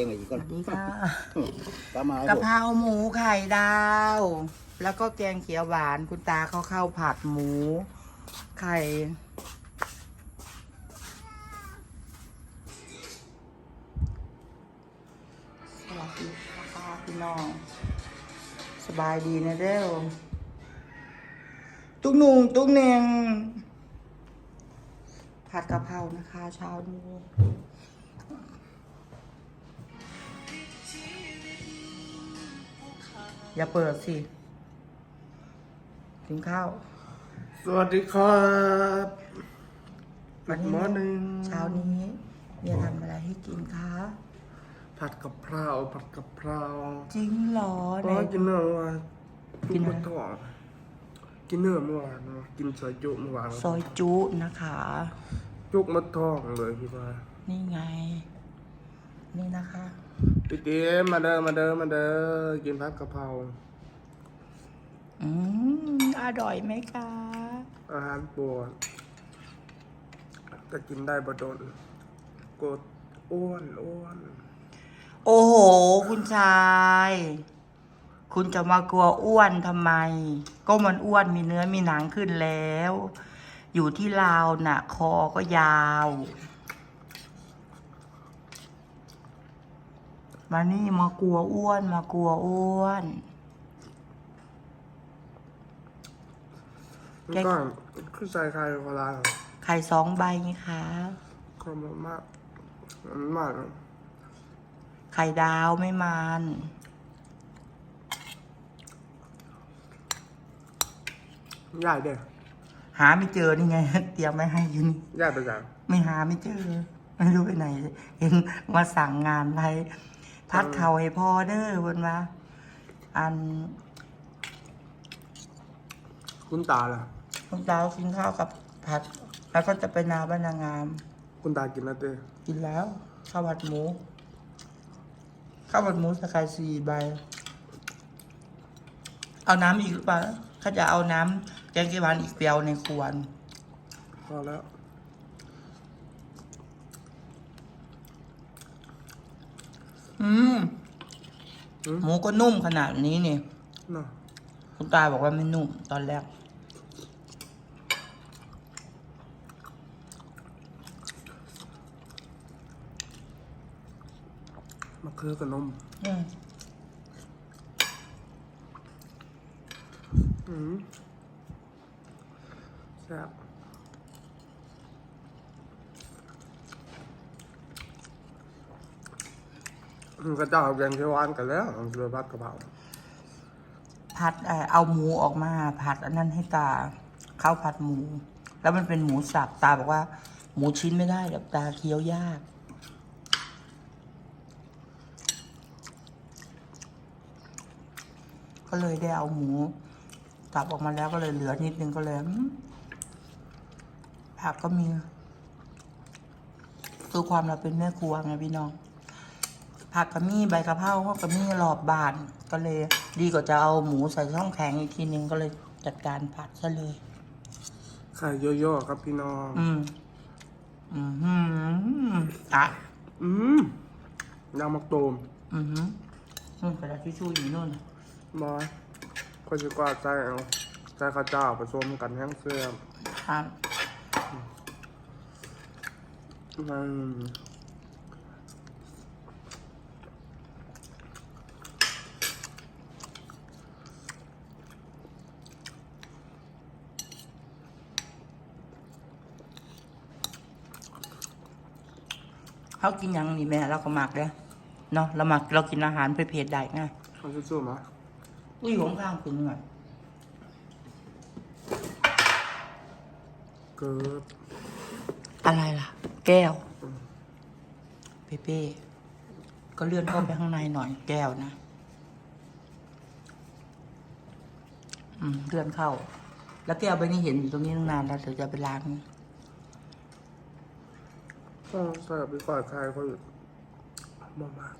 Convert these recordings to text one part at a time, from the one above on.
องอีกสก่อนวัสดีค่ะตามมากะเพราหมูไข่ดาว แล้วก็แกงเขียวหวานคุณตาเขาเข้าวผัดหมู ไข่สวัสดีค่ะพี่น้อง สบายดีนะเด้อตุ๊กหนุ่งตุ๊กเนงผัดกะเพรานะคะเช้านี้ อย่าเปิดสิกินข้าว สวัสดีครับวัน Good นี้ morning เช้านี้เมียทำอะไรให้กินคะ ผัดกะเพราผัดกะเพราจริงเหรอเพไหนราะกินเนื้อเมื่อวานกินอะไรทุกท้องกินเนื้อเมื่อวานเนอะกินซอยจุเมื่อวานซอยจุนะคะ จุกมาท้องเลยพี่ว่านี่ไง นี่นะคะพี่เก๋มาเด้อมาเด้อมาเด้อกินผัดกะเพราอืมอร่อยไหมคะ อาหารโปรดก็กินได้บ่โดนกดอ้วนอ้วนโอ้โห คุณชาย คุณจะมากลัวอ้วนทำไม ก็มันอ้วนมีเนื้อมีหนังขึ้นแล้ว อยู่ที่ลาวน่ะ คอก็ยาว มานี่มากลัวอ้วน มากลัวอ้วน แกแล้วก็ขึ้นใส่ไข่โบราณไข่สองใบไงคะก็มามากมันมากไข่ดาวไม่มันใหญ่เด้อหาไม่เจอนี่ไง เตรียมไว้ให้อยู่นี่ใหญ่ไปจังไม่หาไม่เจอ ไม่รู้ไปไหนเองมาสั่งงานอะไร พัดเข่าให้พ่อเด้อบนว่าอันคุณตาล่ะ คุณดาวกินข้าวกับผัด แล้วก็จะไปนาบ้านนางงาม คุณตากินแล้วเต้กินแล้วข้าวผัดหมูข้าวผัดหมูสกายสี่ใบ เอาน้ำอีกหรือเปล่าเขาจะเอาน้ำแกงเขียวหวานอีกเปียวในขวดพอแล้ว อืมอืม หมูก็นุ่มขนาดนี้นี่เนาะคุณตาบอกว่าไม่นุ่มตอนแรก มะเขือกับนมอืมอืมแซ่บ ก็เจ้าเอาแกงเขียวหวานกันแล้วเรือพัดกระเพราผัดเอ่อเอาหมูออกมา ผัดอันนั้นให้ตาข้าวผัดหมู แล้วมันเป็นหมูสับตาบอกว่า หมูชิ้นไม่ได้เดี๋ยวตาเคี้ยวยาก ก็เลยได้เอาหมูสับออกมาแล้วก็เลยเหลือนิดนึงก็เลยอืมผักก็มีคือความเราเป็นแม่ครัวไงพี่น้อง ผักกระมี่ใบกะเพราเขากระมี่รอบบานก็เลย ดีกว่าจะเอาหมูใส่ช่องแข็งอีกทีนึงก็เลยจัดการผัดซะเลย ไข่โย่ๆครับพี่น้อง อืม อืมอืมอะอืมยำมักตูมอืมอืมนู่นกระดาษทิชชู่อยู่นู่นบอยคนจะกว่าใจเอาใจข้าวเจ้าผสมกันแห้งเสื่อมอะอืม เขากินหยังนี่แม่เราก็หมักเลยเนาะเราหมักเรากินอาหารเผ็ดๆได้ไงเอาสู้ๆมาอุ้ยอยู่ข้างๆคุณหน่อยเกิดอะไรล่ะ แก้ว เปเป้ก็เลื่อนเข้าไปข้างในหน่อยแก้วนะอืมเลื่อนเข้า แล้วแก้วใบนี้เห็นอยู่ตรงนี้ตั้งนานแล้วเดี๋ยวจะไปล้าง ก็ใส่ไปก่อนใครเขาอยู่มามาก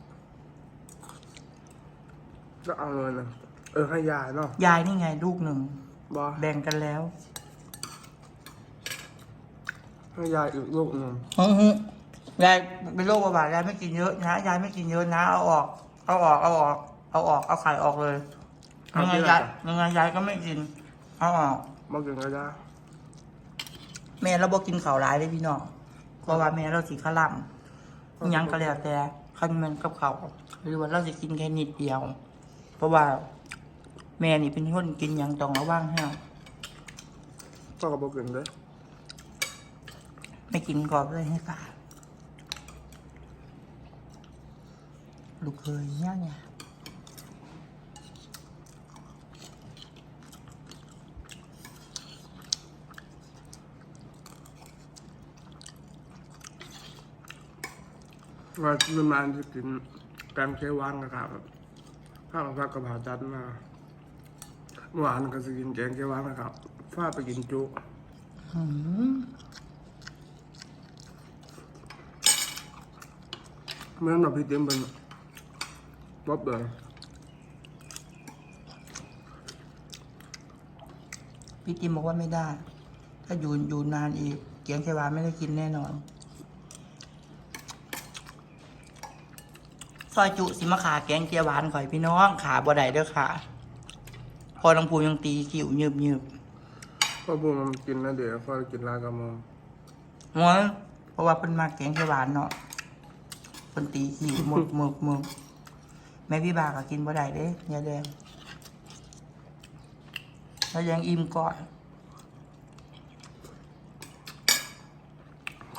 จะเอาเลยนะเออให้ยายเนาะยายนี่ไงลูกหนึ่งบอแบ่งกันแล้วให้ยายอีกลูกหนึ่งฮึฮึยายเป็นโรคเบาหวานยายไม่กินเยอะนะยายไม่กินเยอะนะเอาออก เอาออกเอาออก เอาออกเอาไข่ออกเลยยังไงยายยังไงยายก็ไม่กินเอาออกมากินก็ได้แม่เราบอกกินข้าวหลายเลยพี่น้อง เพราะว่าแม่เราสิขลังอิหยังก็แล้วแต่คันแมันกับเขาวหรือว่าเราสิกินแค่นิดเดียว เพราะว่า แม่นี่เป็นคนกินหยังต้องระวังให้พ่อก็บอกกินเลยไม่กินกรอบเลยให้ฝาดลูกเคยเนี่ยเนี่ย ว่ามันมาจะกินแกงเขียวหวานนะครับข้าวผัดกะเพราจัดมาเมื่อวานก็จะกินแกงเขียวหวานนะครับฟ้าไปกินจุอืมเมื่อเราพี่เต็มเป็นบ๊อบเลยพี่ติมบอกว่าไม่ได้ ถ้าอยู่อยู่นานอีกเกียงเทวาไม่ได้กินแน่นอน ซอยจุสิมาขาแกงเกียวหวานข่อยพี่น้องขาบ่ได้เด้อค่ะ พอลังพูยังตีขิวยืบยืบพ่อพูดมันกินนะเดี๋ยวพ่อกินลากระมองหัวเพราะว่าเพิ่นมาแกงเขียวหวานเนาะเพิ่นตีขิวหมึกหมึกหมึกแม่พี่บาก็กินบ่ได้เด้ยาแดงแล้วยังอิ่มก่อน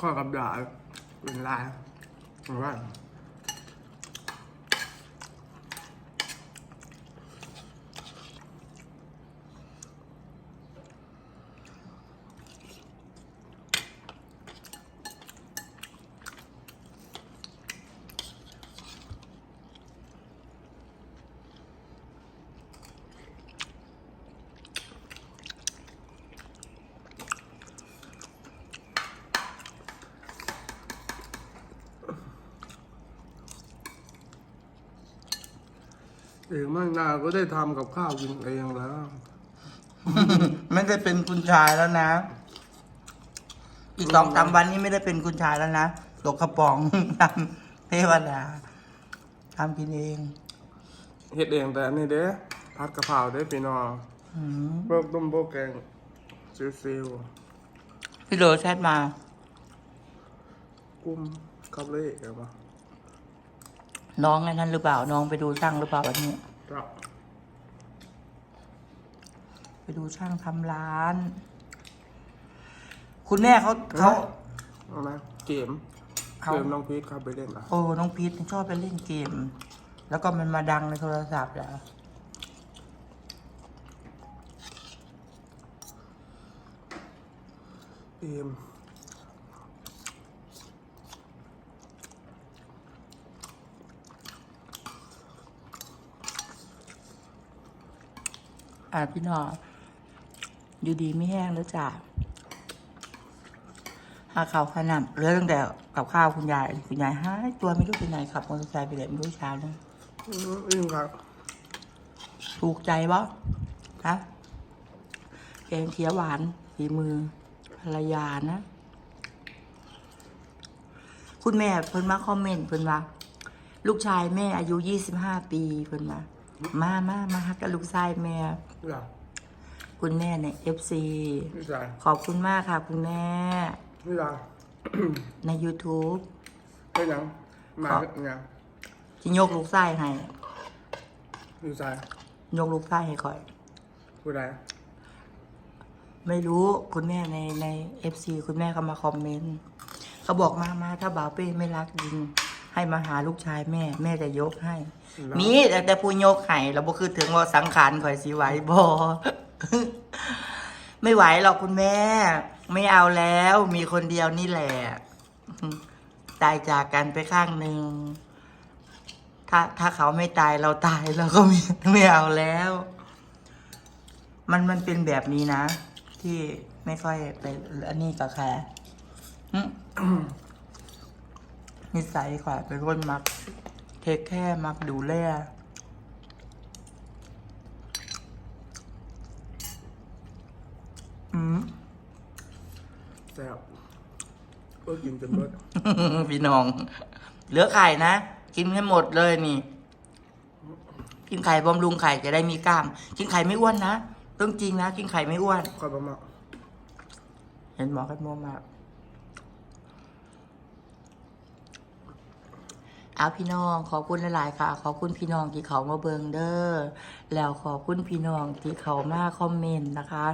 ข้อกับด่าเป็นลายหรือว่า เองไม่นานก็ได้ทำกับข้าวกินเองแล้ว ไม่ได้เป็นคุณชายแล้วนะ อีกสองสามวันนี้ไม่ได้เป็นคุณชายแล้วนะตกกระป๋องทำเทวดาทำกินเองเฮ็ดเองแต่อันนี่เด้ผัดกะเพราเด้พี่น้องอืมพวกต้มพวกแกงซิวพี่โรแชทมาๆกุ้มกับเละเห็นปะ น้องไอ้นั้นหรือเปล่า น้องไปดูช่างหรือเปล่าวันนี้ ครับไปดูช่างทำร้าน คุณแม่เขาเขา เอาไหมเกมเขา เกมน้องพีทครับไปเล่นอะโอ้ น้องพีทชอบไปเล่นเกม แล้วก็มันมาดังในโทรศัพท์อะเกม อ่าพี่น้องอยู่ดีไม่แห้งแล้วจ้ะหาข่าวขนำเหลือตั้งแต่กับข้าวคุณยาย คุณยายหายตัวไม่รู้เป็นไหนขับมอเตอร์ไซค์ไปเลยไม่รู้เช้าเลยอืมอิ่มครับถูกใจบ่ฮะแกงเขียวหวานฝีมือภรรยานะ คุณแม่เพิ่นมาคอมเมนต์เพิ่นว่า ลูกชายแม่อายุยี่สิบห้าปีเพิ่นมา มามามาฮักกับลูกชายแม่อยากคุณแม่ในเอฟซีนี่ใจขอบคุณมากค่ะ คุณแม่นี่ใจใน YouTube เฮ้ยยังมาครับยังที่ยกลูกไส้ให้นี่ใจยกลูกไส้ให้ก่อย ผู้ใดไม่รู้คุณแม่ในในเอฟซีคุณแม่ก็มาคอมเมนต์เขาบอกมามาถ้าบ่าวเป้ไม่รักจริง ให้มาหาลูกชายแม่ แม่จะยกให้ มีแต่แต่ผู้ยกให้แล้วบ่คือถึงว่าสังขารข่อยสิไหวบ่ไม่ไหวหรอกคุณแม่ ไม่เอาแล้ว มีคนเดียวนี่แหละตายจากกันไปข้างหนึ่งถ้าถ้าเขาไม่ตายเราตายเราก็ไม่ไม่เอาแล้ว มันมันเป็นแบบนี้นะ ที่ไม่ค่อยไปอันนี้กับใครหึ นิสัยขวาเป็นคนมัก เทคแค่มักดูแลอืมแซ่บเออกินจนเบิดพี่น้อง เหลือไข่นะ กินให้หมดเลยนี่ กินไข่บำรุงไข่จะได้มีกล้าม กินไข่ไม่อ้วนนะต้องจริงนะ กินไข่ไม่อ้วนค่อยประมาณเห็นหมอกันมัวมาก เอาพี่น้องขอบคุณหลาย ๆ ค่ะ ขอบคุณพี่น้องที่เขามาเบิงเด้อแล้วขอบคุณพี่น้องที่เขามาคอมเมนต์นะคะ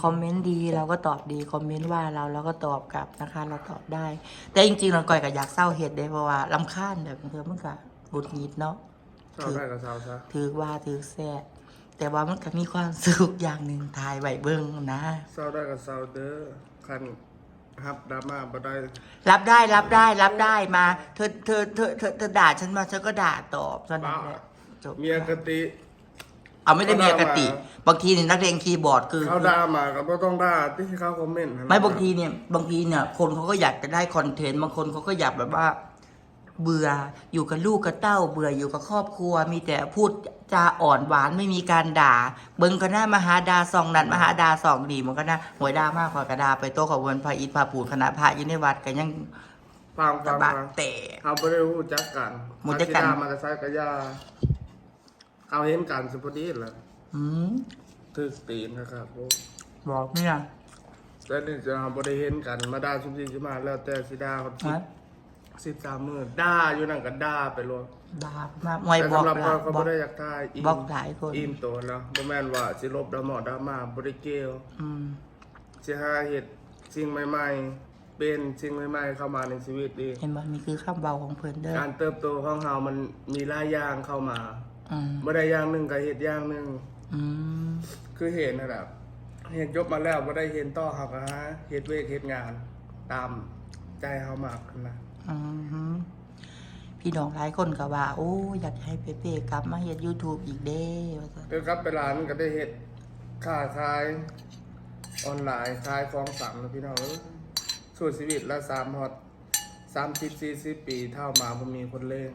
คอมเมนต์ดีเราก็ตอบดี คอมเมนต์ว่าเราเราก็ตอบกลับนะคะ เราตอบได้ แต่จริงๆเราก่อยกับอยากเศร้าเหตุได้เพราะว่าลำคาญแบบเธอมันก็บุดหงิดเนาะเศร้าได้กับเศร้าซะถือว่าถือแซ่แต่ว่ามันก็มีความสุขอย่างหนึ่งทายไหวเบิ้งนะเศร้าได้กับเศร้าเด้อคัน ฮับดราม่าบ่ได้รับได้รับได้รับได้มาเธอเธอเธอเธอเธอด่าฉันมาฉันก็ด่าตอบเท่านั้นแหละจบเมียกติ เอาไม่ได้เมียกติเขาด่ามาบางทีเนี่ยนักเรียนคีย์บอร์ดคือ เขาด่ามาก็บ่ต้องด่าที่เขาคอมเมนต์ให้น ไม่บางทีเนี่ยบางทีเนี่ยคนเขาก็อยากจะได้คอนเทนต์บางคนเขาก็อยากแบบว่า เบื่ออยู่กับลูกกับเต้า เบื่ออยู่กับครอบครัว มีแต่พูดจาอ่อนหวานไม่มีการด่า เบิ้งก็น่ามหาดาสองนัดมหาดาสองดีมันก็น่าหวยดามากกว่ากระดาไปโต๊ะขบวนพระอิฐพระปูนคณะพระอยินในวัดกันยังฟังตะฟังบะงแต่เขาบ่ได้รู้จักกันรู้จักกันอาสิด่ามากระซายกระยาเขาเห็นกันสุพดีแหละอืมถึกตีนนะครับบอกเนี่ยแต่นี่จะเราบ่ได้เห็นกันมาด่าชุบซีสิมาแล้วแต่สิดาเขาฮะ สิบสามมื้อด่าอยู่นั่นก็ด่าไปเลยบาปมากมวยแต่บอกสำหรับหลาเขายเขาบอบ่ก ได้อยากทายอินบอกหลายคน อินตัวแล้วบ่แม่นว่าสิลบดราม่าดราม่าบ่ได้เกี่ยว อืม สิหาเฮ็ดสิ่งใหม่ ๆ เป็นสิ่งใหม่ ๆ เข้ามาในชีวิตดีเห็นบ่มีคือข้ามเบาของเพิ่นเด้อการเติบโตของเฮามันมีหลายอย่างเข้ามาอืมบ่ได้อย่างหนึงก็เฮ็ดอย่างหนึง อืมคือเห็นนั่นแหละเห็นจบมาแล้วบ่ได้เห็นต่อเฮาก็หาเฮ็ดเวกเฮ็ดงาน ตามใจเฮามากขึ้นนะอืม พี่น้องหลายคนก็ว่า โอ้อยากให้เปเป้กลับมาเฮ็ด YouTube อีกเด้ว่าซั่นเดี๋ยวกลับไปร้านก็ได้เฮ็ดค้าขาย ออนไลน์ขายของสั่งนะพี่น้องเอ้ยสู้ชีวิตละ3ฮอด30 40ปีเท่ามาบ่มีคนเล่น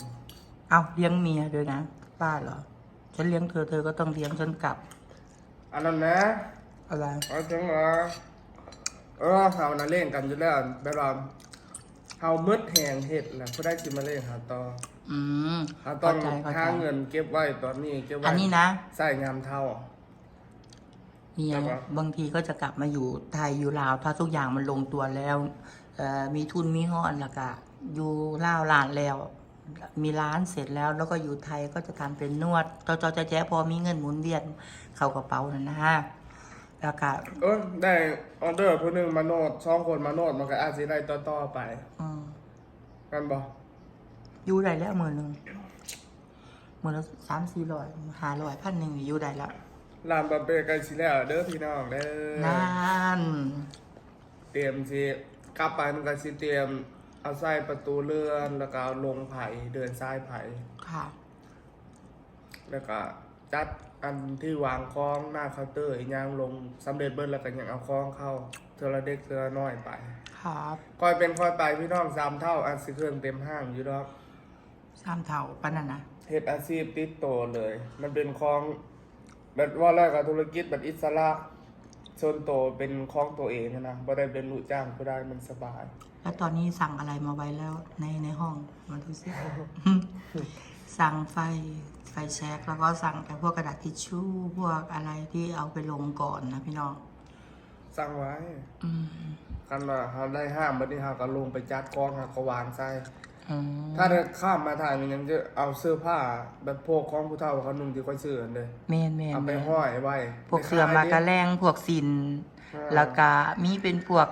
เอ้าเลี้ยงเมียด้วยนะป้าเหรอ ฉันเลี้ยงเธอเธอก็ต้องเลี้ยงฉันกลับ อันนั้นนะอะไร เอาจังว่าเออเฮาน่ะเล่นกันอยู่แล้วแบบว่า เฮามืดแหงเฮ็ดแหละผู้ได้สิมาเล่นหาต่ออืมเฮาต้องเข้าใจเข้าใจ หาเงินเก็บไว้ตอนนี้เก็บไว้อันนี้นะ ใส่งามเท่า เมียครับ บางทีก็จะกลับมาอยู่ไทยอยู่ลาว ถ้าทุกอย่างมันลงตัวแล้วเอ่อมีทุนมีห้อนแล้วก็อยู่ลาวลานแล้ว มีร้านเสร็จแล้ว แล้วก็อยู่ไทยก็จะทำเป็นนวดจอจอแจ๊ะแจ๊ะพอมีเงินหมุนเวียนเข้ากระเป๋านั่นนะฮะ แล้วก็เออได้ออเดอร์ผู้หนึงมาโนดสองคนมาโนดมันก็อาจสิได้ต่อๆไปอืมกันบ่อยู่ได้แล้วหมื่นหนึ่งหมื่นละสามสี่ร้อยห้าร้อยพันหนึ่งอยู่ได้แล้วร้านบะเป้ใกล้สิแล้วเด้อพี่น้องเด้อนั่นเตรียมสิกลับไปมันก็สิเตรียม เอาใส่ประตูเลื่อนแล้วก็เอาลงไผ่เดินซ้ายไผ่ค่ะ แล้วก็จัด อันที่วางคล้องหน้าเคาน์เตอร์อีกอย่างลงสำเร็จเบิดแล้วก็ยังเอาคล้องเข้าเทอละเด็กเทอละน้อยไป ครับค่อยเป็นค่อยไปพี่น้องสามเท่าอันสิเครื่องเต็มห้างอยู่ดอกสามเท่าปานนั้นนะเฮ็ดอาชีพติดโตเลย มันเป็นของแบบว่าแล้วกับธุรกิจแบบอิสระส่วนโตวเป็นของตัวเองนะบ่ได้เป็นลูกจ้างผู้ใดมันสบาย แล้วตอนนี้สั่งอะไรมาไว้แล้วในในห้องมาดูสิสั่งไฟไฟ แช็กแล้วก็สั่งแต่พวกกระดาษทิชชู่พวกอะไรที่เอาไปลงก่อนนะพี่น้องสั่งไว้อืมคันว่าเฮาได้ห้ามบัดนี้เฮาก็ลงไปจัดกองเฮาก็วางใส่อืมถ้าเดินข้ามมาถ่ายมันยังจะเอาเสื้อผ้าแบบพวกของผู้เฒ่าเขานุ่งที่ค่อยซื้อกันเลยเมนเมนเอาไปเมนห้อยไว้พวกเสือมากระแรงพวกสิน อ่าแล้วก็มีเป็นพวก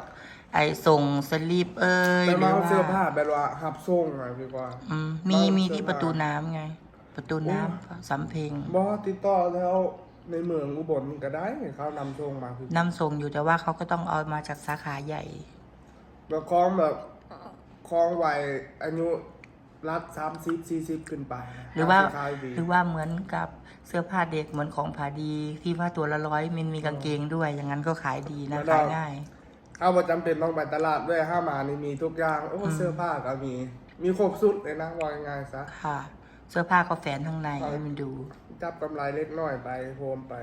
ไอ้ส่งสลิปเอ้ยแต่หรืมาอเอาว่าเสื้อผ้าแบบว่าหับส่งอะพี่กว่า อืมมีเอามีมีเสื้อที่ผ้าประตูน้ำไง ประตูน้ำสำเพ็งบ่ติดต่อแล้วในเมืองอุบลก็ได้เขานำส่งมาพี่นำส่งอยู่แต่ว่าเขาก็ต้องเอามาจากสาขาใหญ่แบบคล้องแบบคล้องวัยอายุรัดสามสิบสี่สิบขึ้นไป หรือว่าขายดีหรือว่าเหมือนกับเสื้อผ้าเด็กเหมือนของผาดีที่ว่าตัวละร้อยมันมีกางเกงด้วย อย่างนั้นก็ขายดีนะขายง่ายเอาประจำเป็นต้องไปตลาดด้วยห้ามานี่มีทุกอย่างโอ้เสื้อผ้าก็มี มีครบสุดเลยนะว่าง่ายๆซะค่ะ เสื้อผ้าก็แฝนข้างในให้มันดู จับกำไรเล็กน้อยไปโฮมไป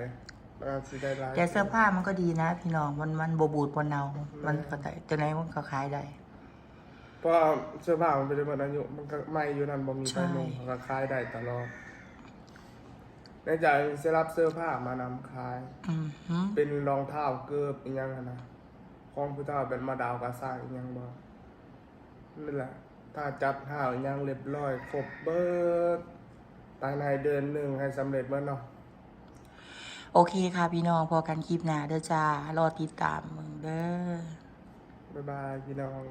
แล้วก็สิได้รายแต่เสื้อผ้ามันก็ดีนะ พี่น้องมันมันบบูดบนเนา มันก็ได้ตัวไหนมันก็ขายได้ เพราะว่าเสื้อผ้ามันเป็นหมดอายุมันก็ไม่อยู่นั่นบ่มีใช่ไปนุ่งมันก็คลายได้ตลอดในใจเสรับเสื้อผ้ามานำคลาย อืมหืมเป็นรองเท้าเกือบอีกอย่างอะนะของผู้เท้าเป็นมาดาวกระซ่างอีกอย่างบ่นั่นแหละ ถ้าจับเท้าอีกอย่างเรียบร้อยครบเบิดภายในเดือนหนึ่งให้สำเร็จเบิดเนาะโอเคค่ะพี่น้องพอกันคลิปหน้าเด้อจ้ารอติดตามมึงเด้อบ๊ายบายพี่น้อง